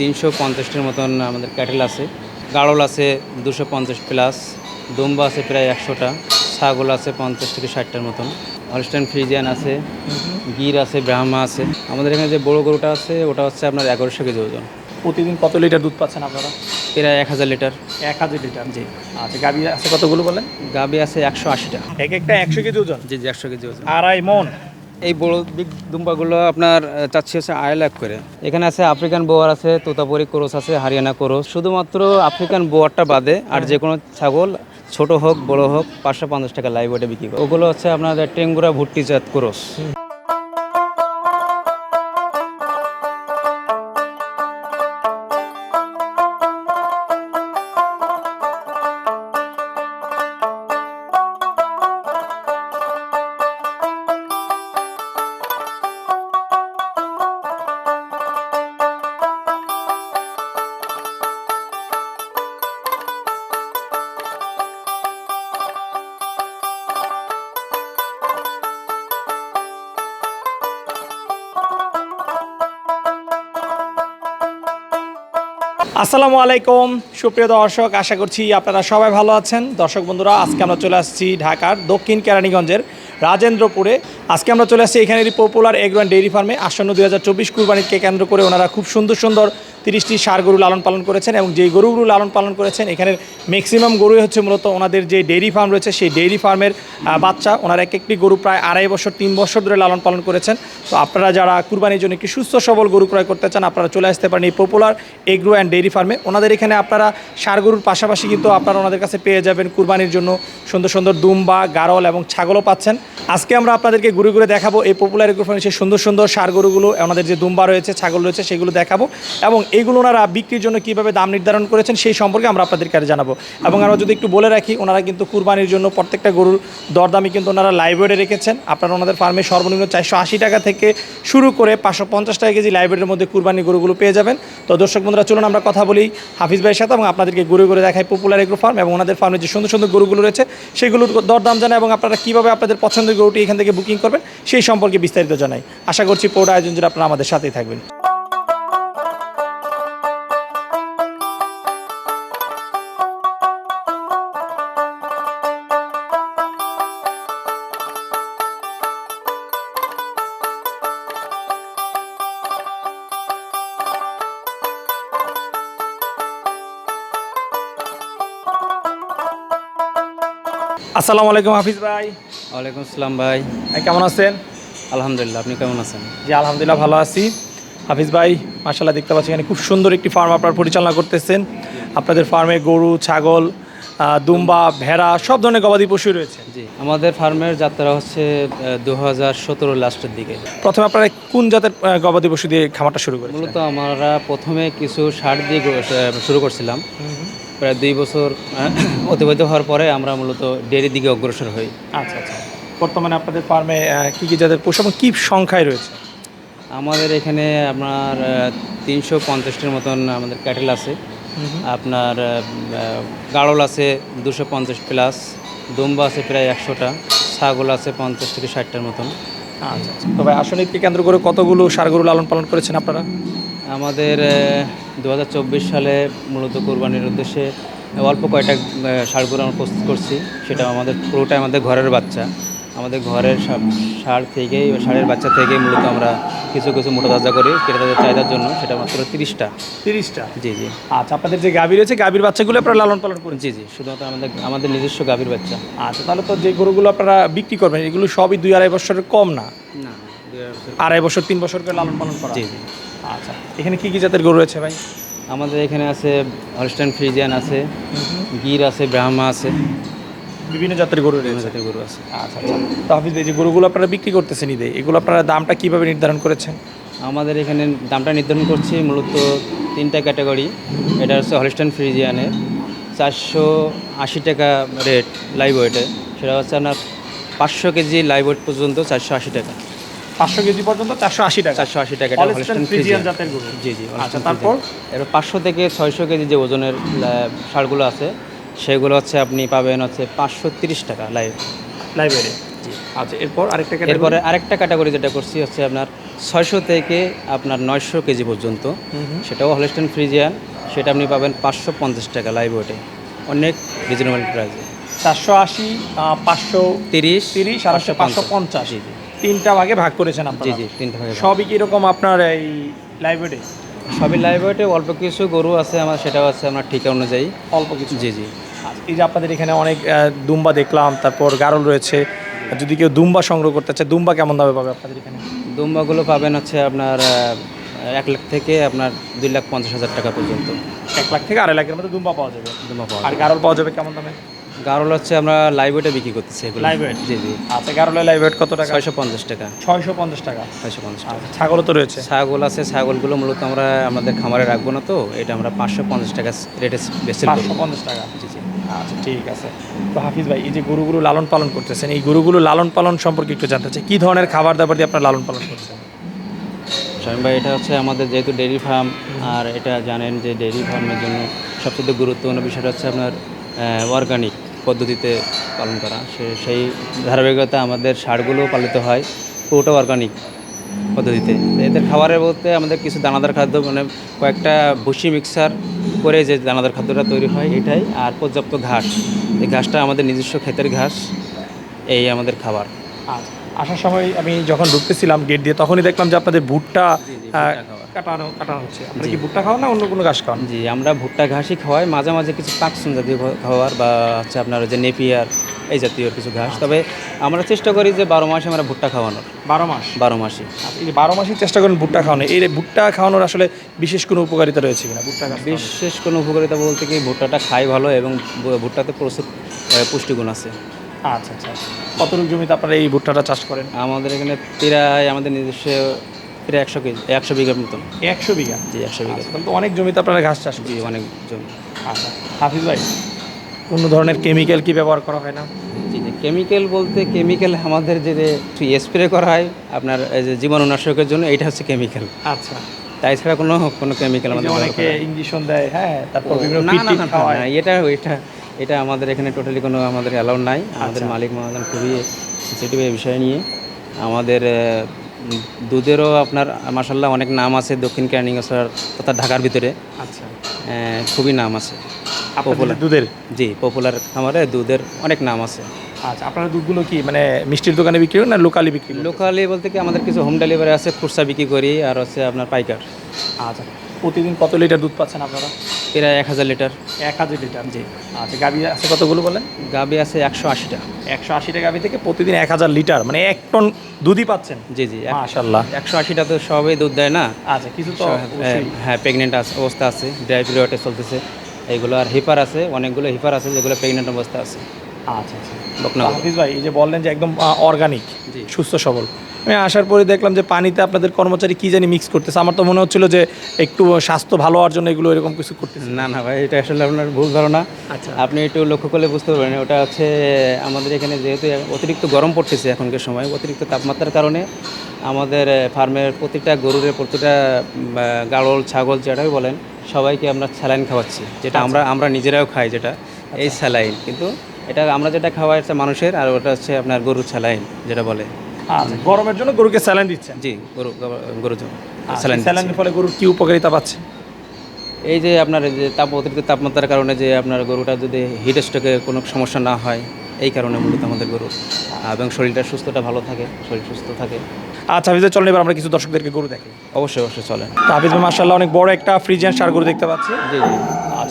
তিনশো পঞ্চাশটির মতন আমাদের ক্যাটেল আছে। গাড়ল আছে দুশো পঞ্চাশ প্লাস দুম্বা আছে প্রায় একশোটা ছাগল আছে পঞ্চাশ থেকে ষাটটার মতন। হলস্টাইন ফ্রিজিয়ান আছে গির আছে ব্রাহ্মা আছে। আমাদের এখানে যে বড় গরুটা আছে ওটা হচ্ছে আপনার এগারোশো কেজি ওজন। প্রতিদিন কত লিটার দুধ পাচ্ছেন আপনারা? প্রায় এক হাজার লিটার। এক হাজার লিটার জি। আচ্ছা গাভি আছে কতগুলো বলেন? গাবি আছে একশো আশিটা। এক একটা একশো কেজি ওজন? জি জি একশো কেজি ওজন। আড়াই মন। এই বড় বিগ দুম্বাগুলো আপনার চাচ্ছি হচ্ছে আড়াই লাখ করে। এখানে আছে আফ্রিকান বোয়ার আছে তোতাপুরি ক্রোস আছে হারিয়ানা ক্রোস শুধুমাত্র আফ্রিকান বোয়ারটা বাদে আর যে কোনো ছাগল ছোট হোক বড় হোক পাঁচশো পঞ্চাশ টাকা লাইভ ওটা বিক্রি করে। ওগুলো হচ্ছে আপনাদের টেঙ্গুরা ভুট্টি জাত ক্রোস আসসালামু আলাইকুম। সুপ্রিয় দর্শক, আশা করছি আপনারা সবাই ভালো আছেন। দর্শক বন্ধুরা, আজকে আমরা চলে আসছি ঢাকার দক্ষিণ কেরানীগঞ্জের রাজেন্দ্রপুরে। আজকে আমরা চলে আসছি এখানের পপুলার এগ্রোয়ান ডেইরি ফার্মে আসন্ন দুই হাজার চব্বিশ কুরবানিকে কেন্দ্র করে ওনারা খুব সুন্দর সুন্দর তিরিশটি সার গরু লালন পালন করেছেন এবং যেই গরুগুলো লালন পালন করেছেন, এখানের ম্যাক্সিমাম গরুই হচ্ছে মূলত ওনাদের যে ডেইরি ফার্ম রয়েছে, সেই ডেইরি ফার্মের বাচ্চা। ওনারা এক একটি গরু প্রায় আড়াই বছর, তিন বছর ধরে লালন পালন করেছেন। তো আপনারা যারা কুরবানির জন্য একটি সুস্থ সবল গরু ক্রয় করতে চান, আপনারা চলে আসতে পারেন এই পপুলার এগ্রো অ্যান্ড ডেইরি ফার্মে ওনাদের এখানে আপনারা সার গরুর পাশাপাশি কিন্তু আপনারা ওনাদের কাছে পেয়ে যাবেন কুরবানির জন্য সুন্দর সুন্দর দুম্বা, গারল এবং ছাগলও পাচ্ছেন। আজকে আমরা আপনাদেরকে ঘুরে ঘুরে দেখাবো এই পপুলার এগ্রো ফার্মের সেই সুন্দর সুন্দর সার গরুগুলো ওনাদের যে দুম্বা রয়েছে, ছাগল রয়েছে, সেগুলো দেখাবো। এবং এইগুলো ওনারা বিক্রির জন্য কীভাবে দাম নির্ধারণ করেছেন, সেই সম্পর্কে আমরা আপনাদেরকে আর জানাব। এবং আমরা যদি একটু বলে রাখি, ওনারা কিন্তু কুরবানির জন্য প্রত্যেকটা গরুর দরদামি কিন্তু ওনারা লাইব্রেরি রেখেছেন। আপনারা ওনাদের ফার্মে সর্বনিম্ন চারশো আশি টাকা থেকে শুরু করে পাঁচশো পঞ্চাশ টাকা কেজি লাইব্রেরির মধ্যে কুরবানি গরুগুলো পেয়ে যাবেন। তো দর্শক বন্ধুরা, চলুন আমরা কথা বলি হাফিজ ভাইয়ের সাথে এবং আপনাদেরকে ঘুরে ঘুরে দেখাই পপুলার এগ্রো ফার্ম এবং ওনাদের ফার্মে যে সুন্দর সুন্দর গরুগুলো রয়েছে, সেগুলোর দরদাম জানাই এবং আপনারা কীভাবে আপনাদের পছন্দের গরুটি এখান থেকে বুকিং করবেন, সেই সম্পর্কে বিস্তারিত জানাই। আশা করছি পৌর আয়োজন আপনারা আমাদের সাথেই থাকবেন। আসসালামু আলাইকুম হাফিজ ভাই। ওয়ালাইকুম আসসালাম ভাই। ভাই কেমন আছেন? আলহামদুলিল্লাহ আপনি কেমন আছেন? জি আলহামদুলিল্লাহ ভালো আছি। হাফিজ ভাই মার্শাল্লাহ দেখতে পাচ্ছি এখানে খুব সুন্দর একটি ফার্ম আপনারা পরিচালনা করতেছেন। আপনাদের ফার্মে গরু ছাগল দুম্বা ভেড়া সব ধরনের গবাদি পশু রয়েছে। জি আমাদের ফার্মের যাত্রা হচ্ছে দু হাজার সতেরো লাস্টের দিকে। প্রথমে আপনারা কোন জাতের গবাদি পশু দিয়ে খামারটা শুরু করেন মূলত আমরা প্রথমে কিছু সার দিয়ে শুরু করছিলাম। প্রায় দুই বছর অতিবাহিত হওয়ার পরে আমরা মূলত ডেয়ারির দিকে অগ্রসর হই। আচ্ছা আচ্ছা। বর্তমানে আপনাদের ফার্মে কী কী জাতের পশু এবং কী সংখ্যায় রয়েছে? আমাদের এখানে আপনার তিনশো পঞ্চাশটির মতন আমাদের ক্যাটেল আছে। আপনার গাড়ল আছে দুশো পঞ্চাশ প্লাস দুম্বা আছে প্রায় একশোটা ছাগল আছে পঞ্চাশ থেকে ষাটটার মতন। আচ্ছা আচ্ছা। তো ভাই কেন্দ্র করে কতগুলো সারগরু লালন পালন করেছেন আপনারা? আমাদের দু হাজার চব্বিশ সালে মূলত কোরবানির উদ্দেশ্যে অল্প কয়টা সারগুলো আমরা প্রস্তুত করছি। সেটা আমাদের পুরোটাই আমাদের ঘরের বাচ্চা। আমাদের ঘরের সার থেকেই সারের বাচ্চা থেকেই মূলত আমরা কিছু কিছু মোটা তাজা করি ক্রেতাদের চাহিদার জন্য। সেটা মাত্র তিরিশটা। তিরিশটা? জি জি। আচ্ছা আপনাদের যে গাভী রয়েছে গাভীর বাচ্চাগুলো আপনারা লালন পালন করেন? জি জি শুধুমাত্র আমাদের আমাদের নিজস্ব গাভীর বাচ্চা। আচ্ছা তাহলে তো যে গরুগুলো আপনারা বিক্রি করবেন এগুলো সবই দুই আড়াই বছরের কম না? না আড়াই বছর তিন বছর করে লালন পালন করা। জি জি। আচ্ছা। এখানে কি কি জাতের গরু রয়েছে ভাই? আমাদের এখানে আছে হলস্টাইন ফ্রিজিয়ান আছে গির আছে ব্রাহ্মা আছে। বিভিন্ন জাতের গরু রয়েছে। জাতের গরু আছে। আচ্ছা আচ্ছা। তো হাফিজ ভাই, যে গরুগুলো আপনারা বিক্রি করতেছেন ঈদে এগুলো আপনারা দামটা কীভাবে নির্ধারণ করেছেন? আমাদের এখানে দামটা নির্ধারণ করছি মূলত তিনটা ক্যাটাগরি। এটা হচ্ছে হলিস্টান ফ্রিজিয়ানের চারশো আশি টাকা রেট লাইভ ওয়েটে সেটা হচ্ছে আপনার পাঁচশো কেজি লাইভ ওয়েট পর্যন্ত চারশো আশি টাকা। পাঁচশো কেজি পর্যন্ত চারশো আশি টাকা। চারশো আশি টাকা ফ্রিজিয়ান জাতের গরু। জি জি আচ্ছা তারপর? এবার পাঁচশো থেকে ছয়শো কেজি যে ওজনের লা- ষাঁড়গুলো আছে সেগুলো হচ্ছে আপনি পাবেন হচ্ছে পাঁচশো তিরিশ টাকা লাইভ লাইব্রেরি আচ্ছা এরপর আরেকটা এরপরে আরেকটা ক্যাটাগরি যেটা করছি হচ্ছে আপনার ছয়শো থেকে আপনার নয়শো কেজি পর্যন্ত। সেটাও হলস্টেন ফ্রিজিয়ান সেটা আপনি পাবেন পাঁচশো পঞ্চাশ টাকা লাইভ ওয়েটে অনেক রিজনেবল প্রাইসে চারশো আশি পাঁচশো তিরিশ তিরিশ আর পাঁচশো পঞ্চাশ। তিনটা ভাগে ভাগ করেছেন আপনি জি জি তিনটা ভাগে সবই কি এরকম আপনার এই লাইব্রেরি সবই ওয়েটে অল্প কিছু গরু আছে আমার সেটাও আছে আমার ঠিকা অনুযায়ী। অল্প কিছু? জি জি। এই যে আপনাদের এখানে অনেক দুম্বা দেখলাম তারপর গারল রয়েছে। যদি কেউ দুম্বা সংগ্রহ করতে চায় দুম্বা কেমন দামে পাবে আপনাদের এখানে? দুম্বাগুলো পাবেন হচ্ছে আপনার এক লাখ থেকে আপনার দুই লাখ পঞ্চাশ হাজার টাকা পর্যন্ত। এক লাখ থেকে আড়াই লাখের মধ্যে দুম্বা পাওয়া যাবে। দুম্বা পাওয়া আর গারল পাওয়া যাবে কেমন দামে? গারল হচ্ছে আমরা লাইভ ওয়েটে বিক্রি করতেছি এগুলো। Weight? জি জি। আচ্ছা গারলের লাইভ ওয়েট কত টাকা? ছয়শো পঞ্চাশ টাকা। ছয়শো পঞ্চাশ টাকা। ছয়শো পঞ্চাশ টাকা। আচ্ছা ছাগলও তো রয়েছে? ছাগল আছে ছাগলগুলো মূলত আমরা আমাদের খামারে রাখব না তো এটা আমরা পাঁচশো পঞ্চাশ টাকা রেটে বেসেল পাঁচশো পঞ্চাশ টাকা? জি জি। আচ্ছা ঠিক আছে। তো হাফিজ ভাই এই যে গরুগুলো লালন পালন করতেছেন এই গরুগুলো লালন পালন সম্পর্কে একটু জানতে চাই। কী ধরনের খাবার দাবার দিয়ে আপনারা লালন পালন করছেন? স্বামী ভাই এটা হচ্ছে আমাদের যেহেতু ডেয়ারি ফার্ম আর এটা জানেন যে ডেয়ারি ফার্মের জন্য সবচেয়ে গুরুত্বপূর্ণ বিষয়টা হচ্ছে আপনার অর্গানিক পদ্ধতিতে পালন করা। সে সেই ধারাবাহিকতা আমাদের সারগুলো পালিত হয় পুরোটা অর্গানিক পদ্ধতিতে। এদের খাবারের বলতে আমাদের কিছু দানাদার খাদ্য মানে কয়েকটা ভুসি মিক্সার করে যে দানাদার খাদ্যটা তৈরি হয়, এটাই। আর পর্যাপ্ত ঘাস। এই ঘাসটা আমাদের নিজস্ব ক্ষেতের ঘাস, এই আমাদের খাবার। আচ্ছা। আসার সময় আমি যখন ঢুকতেছিলাম গেট দিয়ে তখনই দেখলাম যে আপনাদের ভুট্টা খাওয়া। কাটানো কাটানো হচ্ছে। আপনারা কি ভুট্টা খাওয়ান না অন্য কোনো ঘাস খাওয়ান? জি আমরা ভুট্টা ঘাসই খাওয়াই। মাঝে মাঝে কিছু পাকসুন জাতীয় খা- খাবার বা হচ্ছে আপনার যে নেপিয়ার এই জাতীয় কিছু ঘাস। তবে আমরা চেষ্টা করি যে বারো মাসে আমরা ভুট্টা খাওয়ানোর। বারো মাস? বারো মাসে আচ্ছা, বারো মাসই চেষ্টা করেন ভুট্টা খাওয়ানো এই ভুট্টা খাওয়ানোর আসলে বিশেষ কোনো উপকারিতা রয়েছে কিনা ভুট্টা বিশেষ কোনো উপকারিতা বলতে কি ভুট্টাটা খাই ভালো এবং ভুট্টাতে প্রচুর পুষ্টিগুণ আছে। আচ্ছা আচ্ছা। কতটুকু জমিতে আপনারা এই ভুট্টাটা চাষ করেন? আমাদের এখানে প্রায় আমাদের নিজস্ব প্রায় একশো কেজি একশো বিঘার মতন। একশো বিঘা? জি একশো বিঘা আচ্ছা, তো অনেক জমিতে আপনারা ঘাস চাষ জি অনেক জমি। আচ্ছা হাফিজ ভাই কোনো ধরনের কেমিক্যাল কি ব্যবহার করা হয় না? জি কেমিক্যাল বলতে কেমিক্যাল আমাদের যে স্প্রে করা হয় আপনার যে জীবাণুনাশকের জন্য এটা হচ্ছে কেমিক্যাল আচ্ছা। তাই ছাড়া কোনো কোনো কেমিক্যাল আমাদের অনেকে করা। ইঞ্জেকশন দেয় হ্যাঁ তারপর বিভিন্ন না, না, এটা এটা এটা আমাদের এখানে টোটালি কোনো আমাদের অ্যালাউ নাই। আমাদের মালিক মহাজন খুবই সেন্সিটিভ এই বিষয় নিয়ে। আমাদের দুধেরও আপনার মাসাল্লাহ অনেক নাম আছে দক্ষিণ ক্যানিংসর তথা ঢাকার ভিতরে। আচ্ছা। খুবই নাম আছে। পপুলার দুধের? জি পপুলার খামারে দুধের অনেক নাম আছে। আচ্ছা আপনারা দুধগুলো কি মানে মিষ্টির দোকানে বিক্রি করেন না লোকালি বিক্রি লোকালি বলতে কি আমাদের কিছু হোম ডেলিভারি আছে খুচরা বিক্রি করি আর হচ্ছে আপনার পাইকার। আচ্ছা। প্রতিদিন কত লিটার দুধ পাচ্ছেন আপনারা? প্রায় এক হাজার লিটার। এক হাজার লিটার জি। আচ্ছা গাবি আছে কতগুলো বলেন? গাবি আছে একশো আশিটা একশো আশিটা গাবি থেকে প্রতিদিন এক হাজার লিটার মানে এক টন দুধই পাচ্ছেন? জি জি মাশাল্লাহ একশো আশিটা তো সবই দুধ দেয় না? আচ্ছা কিছু তো হ্যাঁ প্রেগনেন্ট অবস্থা আছে ড্রাই পিরিয়ডে চলতেছে। এইগুলো আর হিপার আছে অনেকগুলো হিপার আছে যেগুলো প্রেগনেন্ট অবস্থা আছে। আচ্ছা আচ্ছা। হাফিজ ভাই এই যে বললেন যে একদম অর্গানিক সুস্থ সবল। আমি আসার পরে দেখলাম যে পানিতে আপনাদের কর্মচারী কি জানি মিক্স করতেছে। আমার তো মনে হচ্ছিল যে একটু স্বাস্থ্য ভালো হওয়ার জন্য এগুলো এরকম কিছু করতেছে। না না ভাই এটা আসলে আপনার ভুল ধারণা। আচ্ছা। আপনি একটু লক্ষ্য করলে বুঝতে পারবেন ওটা হচ্ছে আমাদের এখানে যেহেতু অতিরিক্ত গরম পড়তেছে এখনকার সময় অতিরিক্ত তাপমাত্রার কারণে আমাদের ফার্মের প্রতিটা গরুর প্রতিটা গাড়ল ছাগল যেটাই বলেন সবাইকে আমরা স্যালাইন খাওয়াচ্ছি যেটা আমরা আমরা নিজেরাও খাই যেটা এই স্যালাইন। কিন্তু এটা আমরা যেটা খাওয়াই হচ্ছে মানুষের আর ওটা হচ্ছে আপনার গরুর স্যালাইন যেটা বলে। আচ্ছা গরমের জন্য গরুকে স্যালাইন দিচ্ছেন? জি গরু গরু স্যালাইন স্যালাইন স্যালাইনের ফলে গরুর কি উপকারিতা পাচ্ছে? এই যে আপনার যে তাপ অতিরিক্ত তাপমাত্রার কারণে যে আপনার গরুটা যদি হিট স্ট্রোকে কোনো সমস্যা না হয় এই কারণে মূলত আমাদের গরু। এবং শরীরটা সুস্থটা ভালো থাকে শরীর সুস্থ থাকে। আচ্ছা হাফিজ চলেন এবার আমরা কিছু দর্শকদেরকে গরু দেখি। অবশ্যই অবশ্যই চলেন। তো হাফিজ ভাই মার্শাল্লাহ অনেক বড় একটা ফ্রিজিয়ান সার গরু দেখতে পাচ্ছি। জি জি।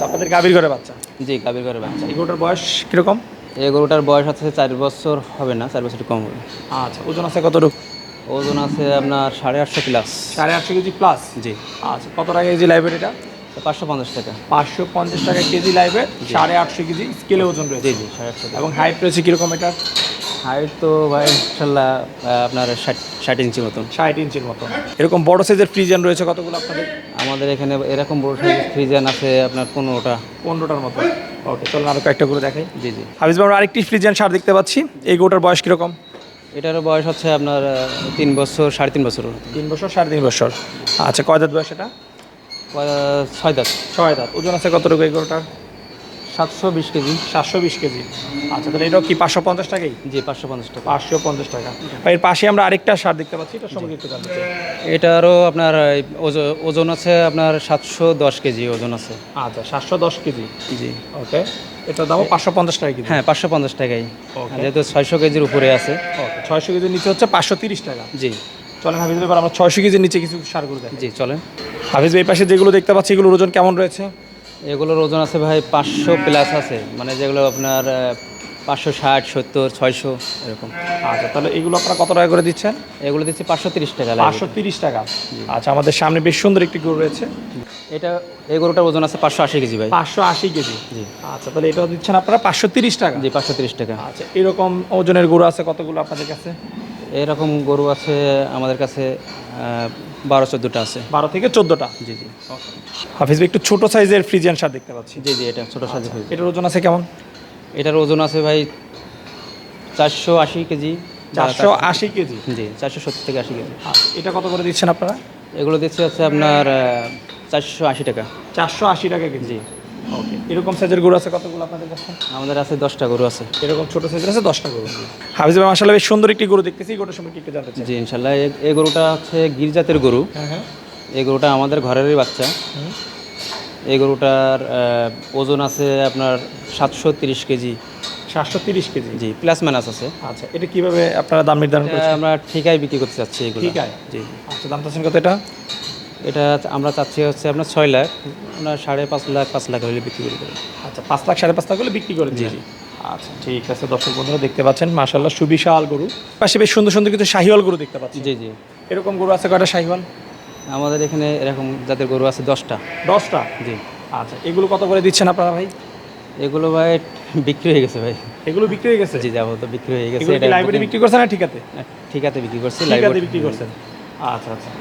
আচ্ছা আপনাদের গাভীর ঘরে বাচ্চা? জি গাভীর ঘরে বাচ্চা। এই গরুটার বয়স কীরকম? এই গরুটার বয়স আছে চার বছর হবে না চার বছর কম হবে। আচ্ছা ওজন আছে কতটুকু? ওজন আছে আপনার সাড়ে আটশো প্লাস সাড়ে আটশো কেজি প্লাস জি। আচ্ছা কত টাকা কেজি লাইভের এটা? পাঁচশো পঞ্চাশ টাকা। পাঁচশো পঞ্চাশ টাকা কেজি লাইভের সাড়ে আটশো কেজি স্কেলে ওজন রয়েছে। জি জি সাড়ে আটশো এবং হাইট রয়েছে কীরকম এটা হাইট তো ভাই ইনশাল্লাহ আপনার ষাট ষাট ইঞ্চি মতন। ষাট ইঞ্চির মতো। এরকম বড় সাইজের ফ্রিজিয়ান রয়েছে কতগুলো আপনাদের? আমাদের এখানে এরকম বড় ফ্রিজান আছে আপনার পনেরোটা। পনেরোটার মতো। ওকে চলুন আরও কয়েকটা করে দেখাই। জি জি। হাফিজ ভাই আমরা আরেকটি ফ্রিজিয়ান সার দেখতে পাচ্ছি। এই গরুটার বয়স কীরকম? এটারও বয়স হচ্ছে আপনার তিন বছর সাড়ে তিন বছর তিন বছর সাড়ে তিন বছর। আচ্ছা কয় দাঁত বয়স এটা? ছয় দাঁত। ছয় দাঁত। ওজন আছে কতটুকু এই গরুটার? সাতশো বিশ কেজি। সাতশো বিশ কেজি। আচ্ছা তাহলে এটাও কি পাঁচশো পঞ্চাশ টাকাই? জি পাঁচশো পঞ্চাশ টাকা। পাঁচশো পঞ্চাশ টাকা। এর পাশে আমরা আরেকটা সার দেখতে পাচ্ছি এটা সম্পর্কে একটু জানতে এটারও আপনার ওজন আছে আপনার সাতশো দশ কেজি ওজন আছে। আচ্ছা সাতশো দশ কেজি। জি। ওকে এটার দামও পাঁচশো পঞ্চাশ টাকা কেজি। হ্যাঁ পাঁচশো পঞ্চাশ টাকাই. যেহেতু ছয়শো কেজির উপরে আছে। ছয়শো কেজির নিচে হচ্ছে পাঁচশো তিরিশ টাকা। জি। চলেন হাফিজ ভাই এবার আমরা ছয়শো কেজির নিচে কিছু সারগুলো দেখি জি চলেন। হাফিজ ভাই এই পাশে যেগুলো দেখতে পাচ্ছি এগুলোর ওজন কেমন রয়েছে? এগুলোর ওজন আছে ভাই পাঁচশো প্লাস আছে। মানে যেগুলো আপনার পাঁচশো ষাট সত্তর ছয়শো এরকম। আচ্ছা তাহলে এগুলো আপনারা কত টাকা করে দিচ্ছেন? এগুলো দিচ্ছি পাঁচশো তিরিশ টাকা পাঁচশো তিরিশ টাকা। আচ্ছা আমাদের সামনে বেশ সুন্দর একটি গরু রয়েছে। এটা এই গরুটার ওজন আছে পাঁচশো আশি কেজি ভাই। পাঁচশো আশি কেজি। জি। আচ্ছা তাহলে এটা দিচ্ছেন আপনারা পাঁচশো তিরিশ টাকা? জি পাঁচশো তিরিশ টাকা। আচ্ছা এরকম ওজনের গরু আছে কতগুলো আপনাদের কাছে? এরকম গরু আছে আমাদের কাছে বারো চোদ্দোটা আছে। বারো থেকে চোদ্দোটা? জি জি। হাফিজ ভাই একটু ছোটো সাইজের ফ্রিজিয়ান সার দেখতে পাচ্ছি। জি জি এটা ছোটো সাইজের ফ্রিজ এটার ওজন আছে কেমন? এটার ওজন আছে ভাই চারশো আশি কেজি। চারশো আশি কেজি? জি চারশো সত্তর থেকে আশি কেজি। আচ্ছা, এটা কত করে দিচ্ছেন আপনারা? এগুলো দিচ্ছে হচ্ছে আপনার চারশো আশি টাকা। চারশো আশি টাকা কেজি। ওকে এরকম সাইজের গরু আছে কতগুলো আপনাদের কাছে? আমাদের আছে দশটা গরু আছে। এরকম ছোট সাইজের আছে দশটা গরু। হাফিজ ভাই মাসাল্লাহ বেশ সুন্দর একটি গরু দেখতেছি গরুর সম্পর্কে একটু জানতে চাই। জি ইনশাল্লাহ এই গরুটা হচ্ছে গির জাতের গরু। হ্যাঁ হ্যাঁ। এই গরুটা আমাদের ঘরেরই বাচ্চা। এই গরুটার ওজন আছে আপনার সাতশো তিরিশ কেজি। সাতশো তিরিশ কেজি? জি প্লাস মাইনাস আছে। আচ্ছা এটা কীভাবে আপনারা দাম নির্ধারণ করেছেন? আমরা ঠিকায় বিক্রি করতে চাচ্ছি এগুলো। ঠিকায়? জি। আচ্ছা দাম চাচ্ছেন কত এটা? এটা আমরা চাচ্ছি হচ্ছে আপনার ছয় লাখ আমরা সাড়ে পাঁচ লাখ পাঁচ লাখ হলে বিক্রি করে দেবো আচ্ছা পাঁচ লাখ সাড়ে পাঁচ লাখ হলে বিক্রি করে জি, দিন আচ্ছা ঠিক আছে দর্শক বন্ধুরা দেখতে পাচ্ছেন মাশাল্লাহ সুবিশাল গরু। পাশে বেশ সুন্দর সুন্দর কিছু শাহিওয়াল গরু দেখতে পাচ্ছি জি জি। এরকম গরু আছে কয়টা শাহিওয়াল? আমাদের এখানে এরকম জাতের গরু আছে দশটা। দশটা? জি। আচ্ছা এগুলো কত করে দিচ্ছেন আপনারা ভাই? এগুলো ভাই বিক্রি হয়ে গেছে ভাই। এগুলো বিক্রি হয়ে গেছে? জি যাব তো বিক্রি হয়ে গেছে। লাইব্রেরি বিক্রি করছেন না ঠিকাতে ঠিক আছে বিক্রি করছি ঠিকাতে লাইভ বিক্রি করছেন। আচ্ছা আচ্ছা।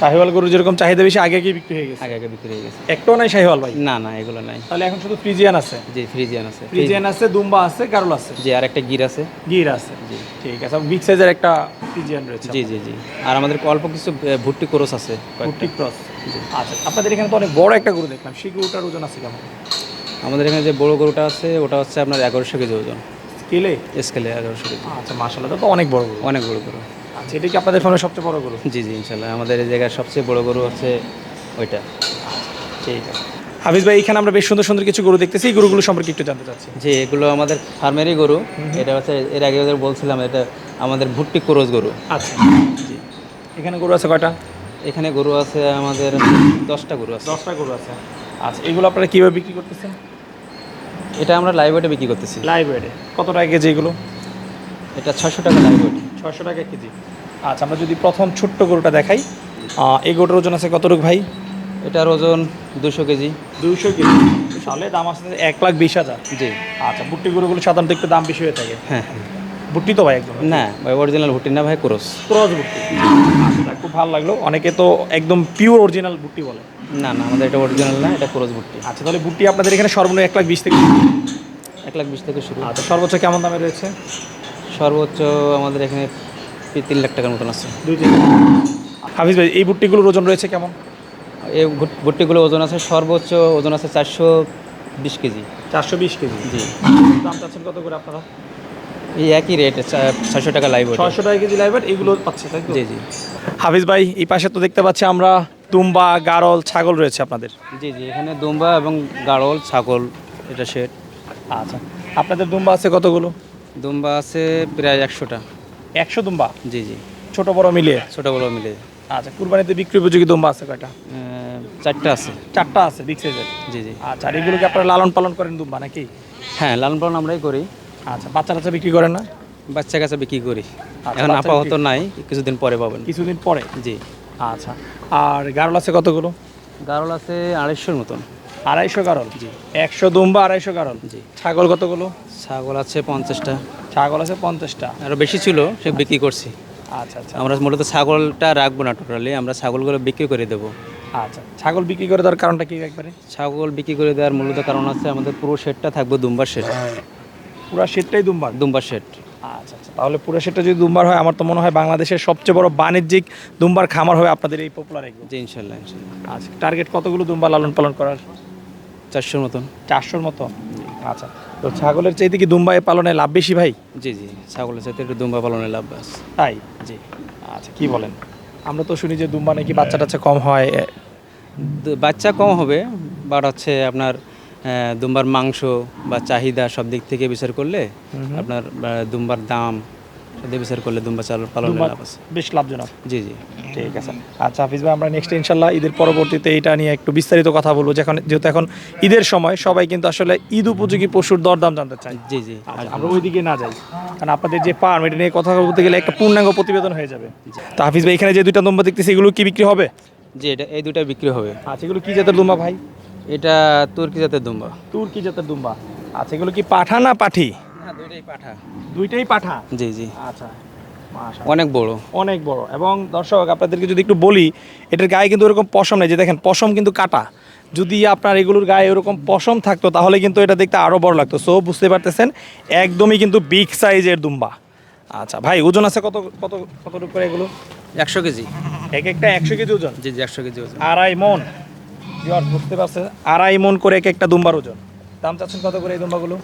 শাহিওয়াল গরু যেরকম চাহিদা বেশি আগে বিক্রি হয়ে গেছে। আগে আগে বিক্রি হয়ে গেছে। একটাও নাই শাহিওয়াল ভাই? না না এগুলো নাই। তাহলে এখন শুধু ফ্রিজিয়ান আছে? জি ফ্রিজিয়ান আছে। ফ্রিজিয়ান আছে দুম্বা আছে গারুল আছে? জি আর একটা গির আছে। গির আছে। জি। ঠিক আছে বিগ সাইজের একটা ফ্রিজিয়ান রয়েছে জি জি জি। আর আমাদের অল্প কিছু ভুট্টি ক্রোস আছে। কুর্তি ক্রস। আচ্ছা আপনাদের এখানে তো অনেক বড় একটা গরু দেখলাম। সেই গরুটার ওজন আছে কেমন? আমাদের এখানে যে বড় গরুটা আছে ওটা হচ্ছে আপনার এগারোশো কেজি ওজন। স্কেলে? স্কেলে এগারোশো কেজি। আচ্ছা মাসাল্লাহ তো অনেক বড় গরু। অনেক বড় গরু। আচ্ছা এটা কি আপনাদের ফোনের সবচেয়ে বড় গরু? জি জি ইনশাল্লাহ। আমাদের এই জায়গার সবচেয়ে বড় গরু হচ্ছে ওইটা। ঠিক আছে। হাফিজ ভাই এখানে আমরা বেশ সুন্দর সুন্দর কিছু গরু দেখতেছি। এই গরুগুলো সম্পর্কে একটু জানতে চাচ্ছি। যে এগুলো আমাদের ফার্মেরই গরু। এটা হচ্ছে এর আগে বলছিলাম এটা আমাদের ভুট্টি ক্রোস গরু। আচ্ছা। জি। এখানে গরু আছে কয়টা? এখানে গরু আছে আমাদের দশটা গরু আছে। দশটা গরু আছে। আচ্ছা এগুলো আপনারা কীভাবে বিক্রি করতেছেন? এটা আমরা লাইভ ওয়েটে বিক্রি করতেছি। লাইভ ওয়েটে। কত টাকা কেজি এগুলো? এটা ছশো টাকা লাইভ ওয়েট। ছশো টাকা কেজি। আচ্ছা আমরা যদি প্রথম ছোট্ট গরুটা দেখাই এই গরুটার ওজন আছে কতটুকু ভাই? এটার ওজন দুশো কেজি। দুশো কেজি। তাহলে দাম আসছে এক লাখ বিশ হাজার। জি। আচ্ছা বুট্টি গরুগুলো সাধারণত একটু দাম বেশি হয়ে থাকে। হ্যাঁ হ্যাঁ। বুট্টি তো ভাই একদম। না ভাই অরিজিনাল ভুট্টি না ভাই ক্রোস। ক্রস বুট্টি আচ্ছা খুব ভালো লাগল। অনেকে তো একদম পিওর অরিজিনাল বুট্টি বলে। না না আমাদের এটা অরিজিনাল না এটা ক্রোস ভুট্টি। আচ্ছা তাহলে বুট্টি আপনাদের এখানে সর্বনিম্ন এক লাখ বিশ থেকে এক লাখ বিশ থেকে শুরু। আচ্ছা সর্বোচ্চ কেমন দামে রয়েছে? সর্বোচ্চ আমাদের এখানে তিন লাখ টাকার মতন আছে। হাফিজ ভাই এই বুট্টিগুলোর ওজন রয়েছে কেমন? এই ভুট- ভুট্টিগুলো ওজন আছে সর্বোচ্চ ওজন আছে চারশো বিশ কেজি। চারশো বিশ কেজি? জি। দাম চাচ্ছেন কত করে আপনারা? এই একই রেট ছয়শো টাকা লাইভ ছয়শো টাকা কেজি লাইভের এগুলো পাচ্ছে তাই জি জি। হাফিজ ভাই এই পাশে তো দেখতে পাচ্ছি আমরা তুম্বা গারল ছাগল রয়েছে আপনাদের। জি জি এখানে দুম্বা এবং গাড়ল ছাগল এটা শেড আচ্ছা আপনাদের দুম্বা আছে কতগুলো? দুম্বা আছে প্রায় একশোটা। একশো দুম্বা? জি জি। ছোট বড় মিলিয়ে ছোটো বড় মিলে। আচ্ছা কুরবানিতে বিক্রি উপযোগী দুম্বা আছে কয়টা? চারটা আছে। চারটা আছে বিগ সাইজের জি জি। আচ্ছা আর এগুলোকে আপনারা লালন পালন করেন দুম্বা নাকি? হ্যাঁ লালন পালন আমরাই করি। আচ্ছা বাচ্চা টাচ্চা বিক্রি করেন না? বাচ্চা কাছে বিক্রি করি। আচ্ছা, এখন আপাতত বিক্রি- নাই কিছুদিন পরে পাবেন। কিছুদিন পরে? জি। আচ্ছা আর গারল আছে কতগুলো? গারল আছে আড়াইশোর মতন। আড়াইশো গারল জি। একশো দুম্বা আড়াইশো গারল জি। ছাগল কতগুলো? ছাগল আছে পঞ্চাশটা। ছাগল আছে পঞ্চাশটা। আরও বেশি ছিল সে বিক্রি করছি। আচ্ছা আচ্ছা। আমরা মূলত ছাগলটা রাখব না টোটালি আমরা ছাগলগুলো বিক্রি করে দেবো। আচ্ছা ছাগল বিক্রি করে দেওয়ার কারণটা কি একবারে? ছাগল বিক্রি করে দেওয়ার মূলত কারণ আছে আমাদের পুরো শেডটা থাকবে দুম্বার শেড। পুরো সেটটাই দুম্বার? দুম্বার শেড। আচ্ছা আচ্ছা। তাহলে পুরো সেটটা যদি দুম্বার হয় আমার তো মনে হয় বাংলাদেশের সবচেয়ে বড় বাণিজ্যিক দুম্বার খামার হবে আপনাদের এই পপুলার এগুলো। জি ইনশাল্লাহ ইনশাল্লাহ। আচ্ছা টার্গেট কতগুলো দুম্বা লালন পালন করার? চারশোর মতন। চারশোর মতো? আচ্ছা তো ছাগলের চাইতে কি দুম্বাই পালনে লাভ বেশি ভাই? জি জি ছাগলের সাথে একটু দুম্বা পালনে লাভ আছে। তাই? জি আচ্ছা কি বলেন? আমরা তো শুনি যে দুম্বা নাকি বাচ্চা টাচ্চা কম হয়। বাচ্চা কম হবে বাট হচ্ছে আপনার দুম্বার মাংস বা চাহিদা সব দিক থেকে বিচার করলে আপনার দুম্বার দাম বিচার করলে দুম্বা চাল লাভ আছে। বেশ লাভজনক। জি জি। ঠিক আছে। আচ্ছা হাফিজ ভাই আমরা নেক্সট ইনশাল্লাহ ঈদের পরবর্তীতে এটা নিয়ে একটু বিস্তারিত কথা বলব। যখন যেহেতু এখন ঈদের সময় সবাই কিন্তু আসলে ঈদ উপযোগী পশুর দরদাম জানতে চাই জি জি আচ্ছা, আমরা ওইদিকে না যাই। কারণ আপনাদের যে ফার্ম এটা নিয়ে কথা বলতে গেলে একটা পূর্ণাঙ্গ প্রতিবেদন হয়ে যাবে। তো হাফিজ ভাই এখানে যে দুইটা দুম্বা দেখতেছি এগুলো কি বিক্রি হবে? জি এটা এই দুটা বিক্রি হবে। আচ্ছা এগুলো কি জাতের দুম্বা ভাই? এটা তুর্কি জাতের দুম্বা। তুর্কি জাতের দুম্বা। আচ্ছা এগুলো কি পাঠা না পাঠি? দুইটাই পাঠা। দুইটাই পাঠা? জি জি। আচ্ছা। অনেক বড়। অনেক বড়। এবং দর্শক আপনাদেরকে যদি একটু বলি এটার গায়ে কিন্তু এরকম পশম নেই। যে দেখেন পশম কিন্তু কাটা। যদি আপনার এগুলোর গায়ে এরকম পশম থাকতো তাহলে কিন্তু এটা দেখতে আরও বড় লাগতো। সো বুঝতে পারতেছেন একদমই কিন্তু বিগ সাইজের দুম্বা। আচ্ছা ভাই ওজন আছে কত কত কতটুকু করে এগুলো? একশো কেজি। এক একটা একশো কেজি ওজন? জি জি একশো কেজি ওজন। আড়াই মন। বুঝতে পারছেন? আড়াই মন করে এক একটা দুম্বার ওজন। দাম চাচ্ছেন কত করে এই দুম্বাগুলো?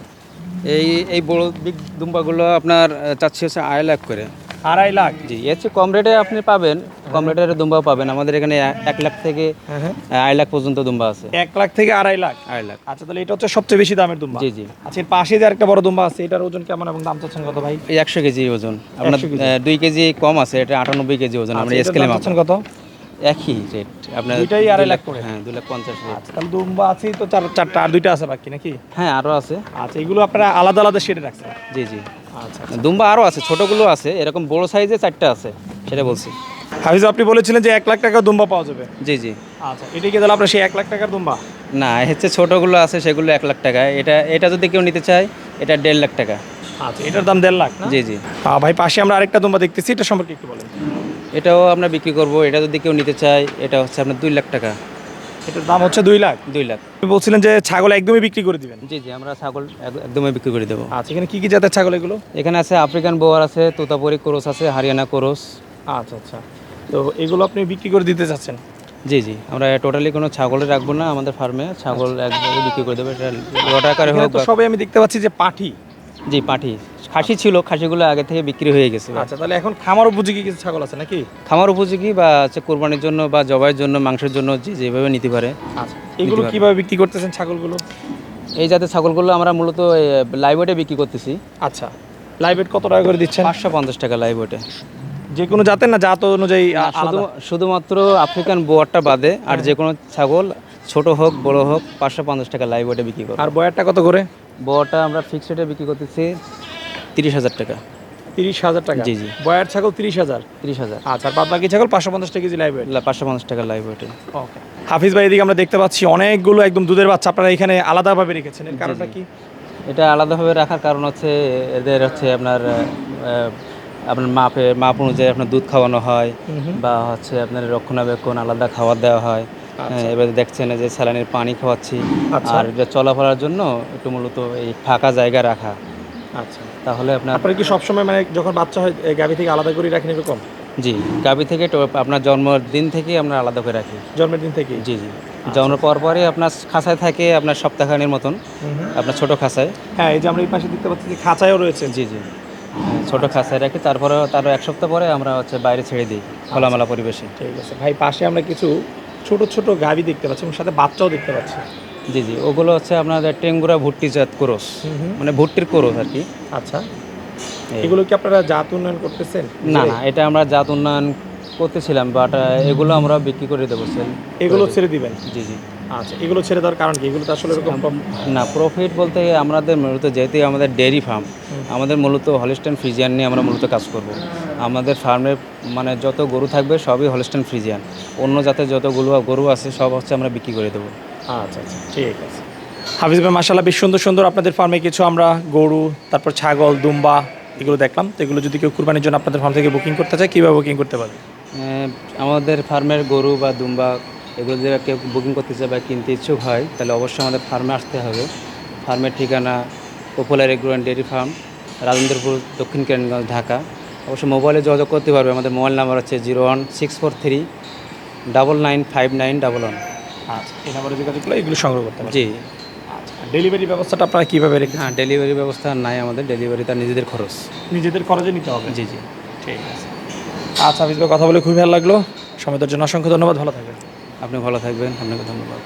এই এই বড় বিগ দুম্বাগুলো আপনার চাচ্ছি হচ্ছে আড়াই লাখ করে। আড়াই লাখ? জি এর চেয়ে কম রেটে আপনি পাবেন। কম রেটের দুম্বাও পাবেন। আমাদের এখানে এক লাখ থেকে হ্যাঁ হ্যাঁ। আড়াই লাখ পর্যন্ত দুম্বা আছে। এক লাখ থেকে আড়াই লাখ? আড়াই লাখ। আচ্ছা তাহলে এটা হচ্ছে সবচেয়ে বেশি দামের দুম্বা? জি জি। আচ্ছা এর পাশে যে আরেকটা বড় দুম্বা আছে এটার ওজন কেমন এবং দাম চাচ্ছেন কত ভাই? একশো কেজি ওজন। আপনার 100 কেজি। আহ, দুই কেজি কম আছে এটা আটানব্বই কেজি ওজন। আমরা আচ্ছা, স্কেলে কত? একই রেট আপনার দুইটাই আড়াই লাখ করে? হ্যাঁ দুই লাখ পঞ্চাশ আচ্ছা তাহলে দুম্বা আছেই তো চার চারটা আর দুইটা আছে বাকি নাকি? হ্যাঁ আরও আছে। আচ্ছা এগুলো আপনারা আলাদা আলাদা শেডে রাখছেন? জি জি। আচ্ছা দুম্বা আরও আছে ছোটোগুলো আছে এরকম বড় সাইজে চারটা আছে সেটা বলছি। হাফিজ আপনি বলেছিলেন যে এক লাখ টাকা দুম্বা পাওয়া যাবে। জি জি। আচ্ছা এটা কি তাহলে আপনার সেই এক লাখ টাকার দুম্বা? না হচ্ছে ছোটোগুলো আছে সেগুলো এক লাখ টাকা। এটা এটা যদি কেউ নিতে চায় এটা দেড় লাখ টাকা। আচ্ছা এটার দাম দেড় লাখ জি জি। ভাই পাশে আমরা আরেকটা দুম্বা দেখতেছি এটা সম্পর্কে একটু বলেন। এটাও আমরা বিক্রি করব এটা যদি কেউ নিতে চায় এটা হচ্ছে আপনার দুই লাখ টাকা। এটার দাম হচ্ছে দুই লাখ? দুই লাখ। আপনি বলছিলেন যে ছাগল একদমই বিক্রি করে দিবেন। জি জি আমরা ছাগল এক- একদমই বিক্রি করে দেবো। আচ্ছা এখানে কি কি জাতের ছাগল এগুলো? এখানে আছে আফ্রিকান বোয়ার আছে তোতাপুরি কোরস আছে হারিয়ানা কোরস। আচ্ছা আচ্ছা। তো এগুলো আপনি বিক্রি করে দিতে চাচ্ছেন? জি জি আমরা টোটালি কোনো ছাগলে রাখব না আমাদের ফার্মে ছাগল একবারে বিক্রি করে দেবো এটা আকারে হোক সবাই আমি দেখতে পাচ্ছি যে পাঠি। জি পাঠি। খাসি ছিল খাসিগুলো আগে থেকে বিক্রি হয়ে গেছে আচ্ছা তাহলে এখন খামার উপযোগী কিছু ছাগল আছে নাকি? খামার উপযোগী বা হচ্ছে কোরবানির জন্য বা জবাইয়ের জন্য মাংসের জন্য যে যেভাবে নিতে পারে। আচ্ছা এগুলো কীভাবে বিক্রি করতেছেন ছাগলগুলো? এই জাতের ছাগলগুলো আমরা মূলত লাইভওয়েটে বিক্রি করতেছি। আচ্ছা লাইভ কত টাকা করে দিচ্ছেন? পাঁচশো পঞ্চাশ টাকা লাইভ ওয়েটে যে কোনো জাতের না জাত অনুযায়ী শুধু শুধুমাত্র আফ্রিকান বোয়ারটা বাদে আর যে কোনো ছাগল ছোট হোক বড় হোক পাঁচশো পঞ্চাশ টাকা লাইভ ওয়েটে বিক্রি করে আর বয়ারটা কত করে? বোয়ারটা আমরা ফিক্সড রেটে বিক্রি করতেছি তিরিশ হাজার টাকা। তিরিশ হাজার টাকা? জি, জি। বয়ার ছাগল তিরিশ হাজার? তিরিশ হাজার। আচ্ছা আর বাদ বাকি ছাগল পাঁচশো পঞ্চাশ টাকা কেজি লাইভ পাঁচশো পঞ্চাশ টাকা লাইভ ওয়েটে ওকে। হাফিজ ভাই এদিকে আমরা দেখতে পাচ্ছি অনেকগুলো একদম দুধের বাচ্চা আপনারা এখানে আলাদাভাবে রেখেছেন। এর কারণটা কি? এটা আলাদাভাবে রাখার কারণ হচ্ছে এদের হচ্ছে আপনার আপনার মাপে মাপ অনুযায়ী আপনার দুধ খাওয়ানো হয় বা হচ্ছে আপনার রক্ষণাবেক্ষণ আলাদা খাবার দেওয়া হ্যাঁ, এবার দেখছেন যে স্যালানির পানি খাওয়াচ্ছি। আচ্ছা। আর এটা চলাফেরার জন্য একটু মূলত এই ফাঁকা জায়গা রাখা। আচ্ছা। তাহলে আপনার আপনারা কি সবসময় মানে যখন বাচ্চা হয় এই গাভি থেকে আলাদা করে রাখেন এরকম? জি গাভী থেকে আপনার জন্মদিন থেকে আমরা আলাদা করে রাখি। জন্মের দিন থেকে জি জি। জন্মের পর পরে আপনার খাঁচায় থাকে আপনার সপ্তাহখানির মতন আপনার ছোট খাঁচায়। হ্যাঁ এই যে আমরা এই পাশে দেখতে পাচ্ছি যে খাঁচায়ও রয়েছে। জি জি। ছোট খাঁচায় রাখি তারপরে তার এক সপ্তাহ পরে আমরা হচ্ছে বাইরে ছেড়ে দিই খোলামেলা পরিবেশে। ঠিক আছে। ভাই পাশে আমরা কিছু ছোট ছোট গাভি দেখতে পাচ্ছি এবং সাথে বাচ্চাও দেখতে পাচ্ছি। জি জি ওগুলো হচ্ছে আপনাদের টেঙ্গুরা ভুট্টি জাত কোরস। মানে ভুট্টির কোরস আর কি। আচ্ছা। এগুলো কি আপনারা জাত উন্নয়ন করতেছেন? না না এটা আমরা জাত উন্নয়ন করতেছিলাম বাট এগুলো আমরা বিক্রি করে দেবো সেল এগুলো ছেড়ে দিবেন? জি জি। আচ্ছা এগুলো ছেড়ে দেওয়ার কারণ কি? এগুলো তো আসলে এরকম না প্রফিট বলতে আমাদের মূলত যেহেতু আমাদের ডেয়ারি ফার্ম আমাদের মূলত হলিস্টেন ফ্রিজিয়ান নিয়ে আমরা মূলত কাজ করব। আমাদের ফার্মে মানে যত গরু থাকবে সবই হলিস্টেন ফ্রিজিয়ান অন্য জাতের যত গরু গরু আছে সব হচ্ছে আমরা বিক্রি করে দেবো। আচ্ছা আচ্ছা ঠিক আছে। হাফিজ ভাই মাসাল্লাহ বেশ সুন্দর সুন্দর আপনাদের ফার্মে কিছু আমরা গরু তারপর ছাগল দুম্বা এগুলো দেখলাম। তো এগুলো যদি কেউ কুরবানির জন্য আপনাদের ফার্ম থেকে বুকিং করতে চায় কীভাবে বুকিং করতে পারবে? আমাদের ফার্মের গরু বা দুম্বা এগুলো যদি কেউ বুকিং করতে চায় বা কিনতে ইচ্ছুক হয় তাহলে অবশ্যই আমাদের ফার্মে আসতে হবে। ফার্মের ঠিকানা popular agro dairy farm Rajendrapur দক্ষিণ কেরানীগঞ্জ ঢাকা। অবশ্যই মোবাইলে যোগাযোগ করতে পারবে। আমাদের মোবাইল নাম্বার হচ্ছে zero one six four three double nine five nine double one. আচ্ছা এই নাম্বারে যোগাযোগ করলে এগুলো সংগ্রহ করতে পারবে। জি। আচ্ছা ডেলিভারি ব্যবস্থাটা আপনারা কীভাবে রেখে হ্যাঁ ডেলিভারি ব্যবস্থা নাই আমাদের। ডেলিভারি তার নিজেদের খরচ। নিজেদের খরচে নিতে হবে? জি জি। ঠিক আছে। আচ্ছা কথা বলে খুবই ভালো লাগল। সমিতির জন্য অসংখ্য ধন্যবাদ। ভালো থাকবেন। আপনি ভালো থাকবেন আপনাকে ধন্যবাদ।